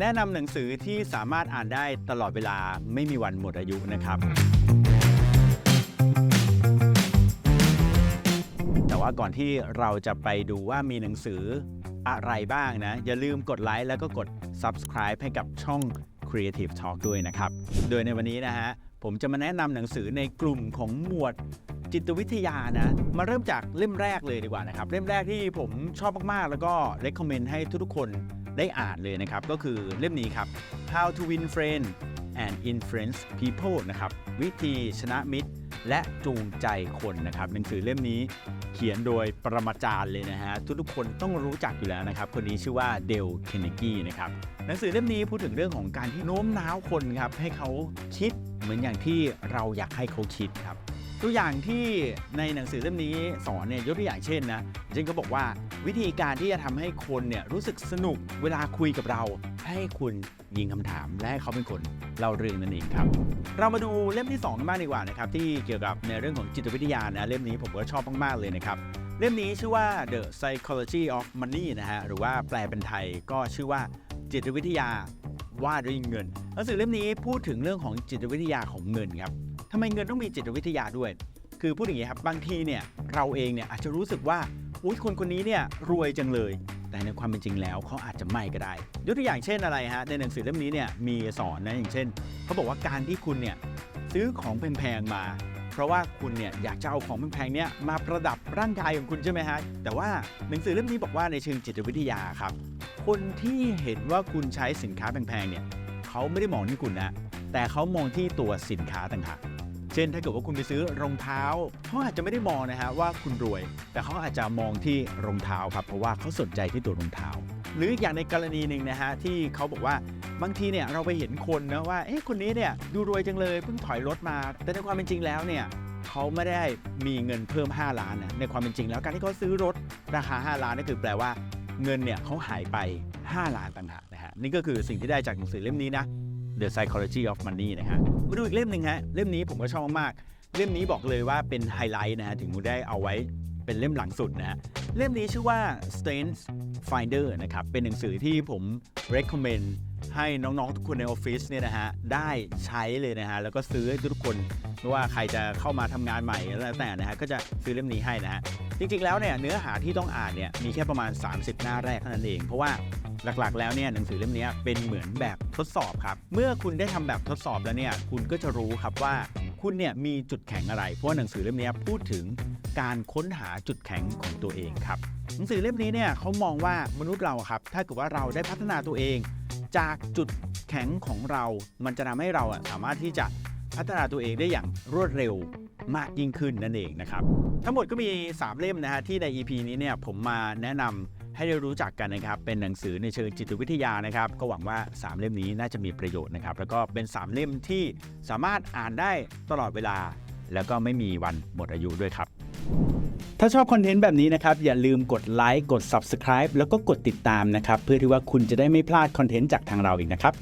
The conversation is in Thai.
แนะนำหนังสือที่สามารถอ่านได้ตลอดเวลาไม่มีวันหมดอายุนะครับ แต่ว่าก่อนที่เราจะไปดูว่ามีหนังสืออะไรบ้างนะ อย่าลืมกดไลค์แล้วก็กด subscribe ให้กับช่อง Creative Talk ด้วยนะครับ โดยในวันนี้นะฮะ ผมจะมาแนะนำหนังสือในกลุ่มของหมวดจิตวิทยานะ มาเริ่มจากเล่มแรกเลยดีกว่านะครับ เล่มแรกที่ผมชอบมาก ๆ แล้วก็ recommend ให้ทุกๆคน ได้อ่านเลยนะครับ ก็คือเล่มนี้ครับ How to Win Friends and Influence People นะครับ วิธีชนะมิตรและจูงใจคนนะครับหนังสือเล่มนี้เขียนโดยปรมาจารย์เลยนะฮะ ทุกๆคนต้องรู้จักอยู่แล้วนะครับ คนนี้ชื่อว่าเดลเคนเนกี้นะครับหนังสือเล่มนี้พูดถึงเรื่องของการที่โน้มน้าวคนครับให้เขาคิดเหมือนอย่างที่เราอยากให้เขาคิดครับ ตัวอย่างที่ในหนังสือเล่มนี้สอนเนี่ยยกตัวอย่างเช่นนะเช่นก็บอกว่าวิธีการที่จะทำให้คนเนี่ยรู้สึกสนุกเวลาคุยกับเรา ให้คุณยิงคำถามและให้เขาเป็นคนเล่าเรื่องนั่นเองครับ เรามาดูเล่มที่2กันบ้างดีกว่านะครับที่เกี่ยวกับในเรื่องของจิตวิทยานะเล่มนี้ผมก็ชอบมากๆเลยนะครับเล่มนี้ชื่อว่า The Psychology of Money นะฮะหรือว่าแปลเป็นไทยก็ชื่อว่าจิตวิทยาว่าด้วยเงินหนังสือเล่มนี้พูดถึงเรื่องของจิตวิทยาของเงินครับ ทำไมเงินต้องมีจิตวิทยาด้วย คือพูดอย่างนี้ครับบางทีเนี่ยเราเองเนี่ยอาจจะรู้สึกว่าอุ้ยคนคนนี้เนี่ยรวยจังเลย แต่ในความเป็นจริงแล้วเขาอาจจะไม่ก็ได้ยกตัวอย่างเช่นอะไรฮะในหนังสือเล่มนี้เนี่ยมีสอนนะอย่างเช่นเขาบอกว่าการที่คุณเนี่ยซื้อของแพงๆมา เพราะว่าคุณเนี่ยอยากจะเอาของแพงๆเนี่ยมาประดับร่างกายของคุณใช่ไหมฮะแต่ว่าหนังสือเล่มนี้บอกว่าในเชิงจิตวิทยาครับ คนที่เห็นว่าคุณใช้สินค้าแพงๆเนี่ยเขาไม่ได้มองที่คุณนะแต่เขามองที่ตัวสินค้าต่างหาก เช่นถ้าเกิดว่าคุณไปซื้อรองเท้าเขาอาจจะไม่ได้มองนะฮะว่าคุณรวย แต่เขาอาจจะมองที่รองเท้าครับเพราะว่าเขาสนใจที่ตัวรองเท้า หรืออย่างในกรณีหนึ่งนะฮะที่เขาบอกว่าบางทีเนี่ยเราไปเห็นคนนะว่าเอ๊ะคนนี้เนี่ยดูรวยจังเลยเพิ่งถอยรถมา แต่ในความเป็นจริงแล้วเนี่ยเขาไม่ได้มีเงินเพิ่ม 5 ล้านนะในความเป็นจริงแล้วการที่เขาซื้อรถราคา 5 ล้านนั่นคือแปลว่าเงินเนี่ยเขาหายไป 5 ล้านต่างหากนะฮะนี่ก็คือสิ่งที่ได้จากหนังสือเล่มนี้นะ The Psychology of Money นะฮะมาดูอีกเล่มหนึ่งฮะเล่มนี้ผมก็ชอบมากๆเล่มนี้บอกเลยว่าเป็นไฮไลท์นะฮะถึงมูได้เอาไว้เป็นเล่มหลังสุดนะฮะเล่มนี้ชื่อว่า Strength Finder นะครับเป็นหนังสือที่ผม recommend ให้น้องๆทุกคนในออฟฟิศเนี่ยนะฮะได้ใช้เลยนะฮะแล้วก็ซื้อให้ทุกคนไม่ว่าใครจะเข้ามาทำงานใหม่แล้วแต่นะฮะก็จะซื้อเล่มนี้ให้นะฮะ จริงๆแล้วเนี่ยเนื้อหาที่ต้องอ่านเนี่ยมีแค่ประมาณ 30 หน้าแรกเท่านั้นเอง เพราะว่าหลักๆ แล้วเนี่ยหนังสือเล่มนี้เป็นเหมือนแบบทดสอบครับ เมื่อคุณได้ทำแบบทดสอบแล้วเนี่ยคุณก็จะรู้ครับว่าคุณเนี่ยมีจุดแข็งอะไร เพราะว่าหนังสือเล่มนี้พูดถึงการค้นหาจุดแข็งของตัวเองครับหนังสือเล่มนี้เนี่ยเขามองว่ามนุษย์เราครับถ้าเกิดว่าเราได้พัฒนาตัวเอง จากจุดแข็งของเรา มันจะทำให้เราอะสามารถที่จะ พัฒนาตัวเองได้อย่างรวดเร็วมากยิ่งขึ้นนั่นเองนะครับ ทั้งหมดก็มี 3 เล่มนะฮะที่ใน EP นี้เนี่ยผมมาแนะนำให้ได้รู้จักกันนะครับ เป็นหนังสือในเชิงจิตวิทยานะครับ ก็หวังว่า 3 เล่มนี้น่าจะมีประโยชน์นะครับ แล้วก็เป็น 3 เล่มที่สามารถอ่านได้ตลอดเวลา แล้วก็ไม่มีวันหมดอายุด้วยครับถ้าชอบคอนเทนต์แบบนี้นะครับ อย่าลืมกดไลค์กด Subscribe แล้วก็กดติดตามนะครับ เพื่อที่ว่าคุณจะได้ไม่พลาดคอนเทนต์จากทางเราอีกนะครับ